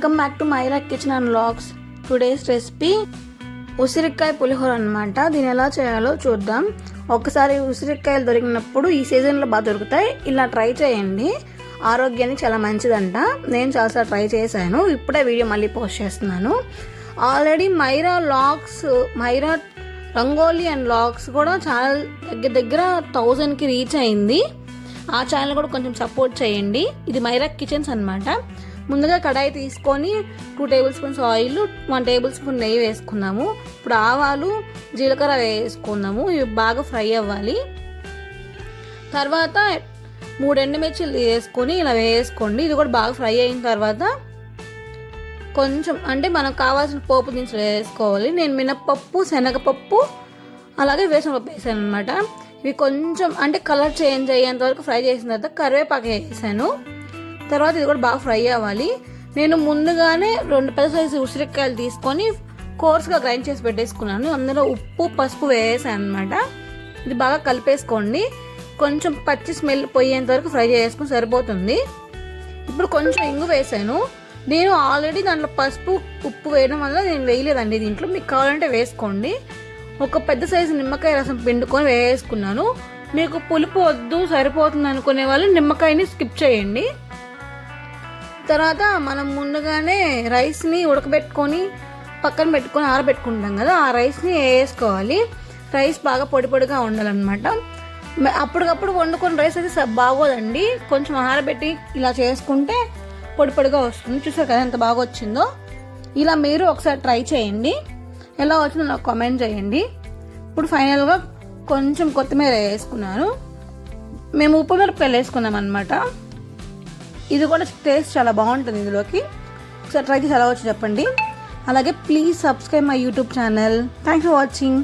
Welcome back to Myra kitchen and vlogs today's recipe ఉసిరికాయ పులిహోర అనమాట దీని ఎలా చేయాలో చూద్దాం. ఒకసారి ఉసిరికాయలు దొరికినప్పుడు ఈ సీజన్లో బాగా దొరుకుతాయి. ఇలా ట్రై చేయండి. ఆరోగ్యానికి చాలా మంచిదంట. నేను చాలాసార్లు ట్రై చేశాను. ఇప్పుడే వీడియో మళ్ళీ పోస్ట్ చేస్తున్నాను. Already Myra vlogs Myra rangoli and vlogs కూడా చాలా దగ్గర దగ్గర థౌజండ్కి రీచ్ అయింది. ఆ ఛానల్ కూడా కొంచెం సపోర్ట్ చేయండి. ఇది మైరా కిచెన్స్ అనమాట ముందుగా కడాయి తీసుకొని two tablespoons oil one tablespoon నెయ్యి వేసుకున్నాము. ఇప్పుడు ఆవాలు జీలకర్ర వేసుకున్నాము. ఇవి బాగా ఫ్రై అవ్వాలి. తర్వాత మూడు ఎండుమిర్చిలు వేసుకొని ఇలా వేసుకోండి. ఇది కూడా బాగా ఫ్రై అయిన తర్వాత కొంచెం అంటే మనకు కావాల్సిన పోపు దినుసులు వేసుకోవాలి. నేను మినప్పప్పు శనగపప్పు అలాగే వేసినపప్పు వేసాను అనమాట ఇవి కొంచెం అంటే కలర్ చేంజ్ అయ్యేంత వరకు ఫ్రై చేసిన తర్వాత కరివేపాకు వేసాను. తర్వాత ఇది కూడా బాగా ఫ్రై అవ్వాలి. నేను ముందుగానే రెండు పెద్ద సైజు ఉసిరికాయలు తీసుకొని కోర్స్గా గ్రైండ్ చేసి పెట్టేసుకున్నాను. అందులో ఉప్పు పసుపు వేసాను అనమాట ఇది బాగా కలిపేసుకోండి. కొంచెం పచ్చి స్మెల్ పోయేంత వరకు ఫ్రై చేసుకుని సరిపోతుంది. ఇప్పుడు కొంచెం ఇంగు వేసాను. నేను ఆల్రెడీ దాంట్లో పసుపు ఉప్పు వేయడం వల్ల నేను వేయలేదండి దీంట్లో. మీకు కావాలంటే వేసుకోండి. ఒక పెద్ద సైజు నిమ్మకాయ రసం పిండుకొని వేసుకున్నాను. మీకు పులుపు వద్దు సరిపోతుంది అనుకునే వాళ్ళు నిమ్మకాయని స్కిప్ చేయండి. తర్వాత మనం ముందుగానే రైస్ని ఉడకబెట్టుకొని పక్కన పెట్టుకొని ఆరబెట్టుకుంటాం కదా ఆ రైస్ని వేసుకోవాలి. రైస్ బాగా పొడి పొడిగా ఉండాలన్నమాట. అప్పటికప్పుడు వండుకొని రైస్ అయితే బాగోదండి. కొంచెం ఆరబెట్టి ఇలా చేసుకుంటే పొడి పొడిగా వస్తుంది. చూసారు కదా ఎంత బాగా వచ్చిందో? ఇలా మీరు ఒకసారి ట్రై చేయండి. ఎలా వచ్చిందో నాకు కామెంట్ చేయండి. ఇప్పుడు ఫైనల్గా కొంచెం కొత్తిమీర వేసుకున్నాను. మేము ఉప్పు మిరపకాయలు వేసుకున్నాం అనమాట ఇది కూడా టేస్ట్ చాలా బాగుంటుంది ఇందులోకి. ఒకసారి ట్రై చేసి ఎలా వచ్చి చెప్పండి. అలాగే please subscribe my YouTube channel. Thanks for watching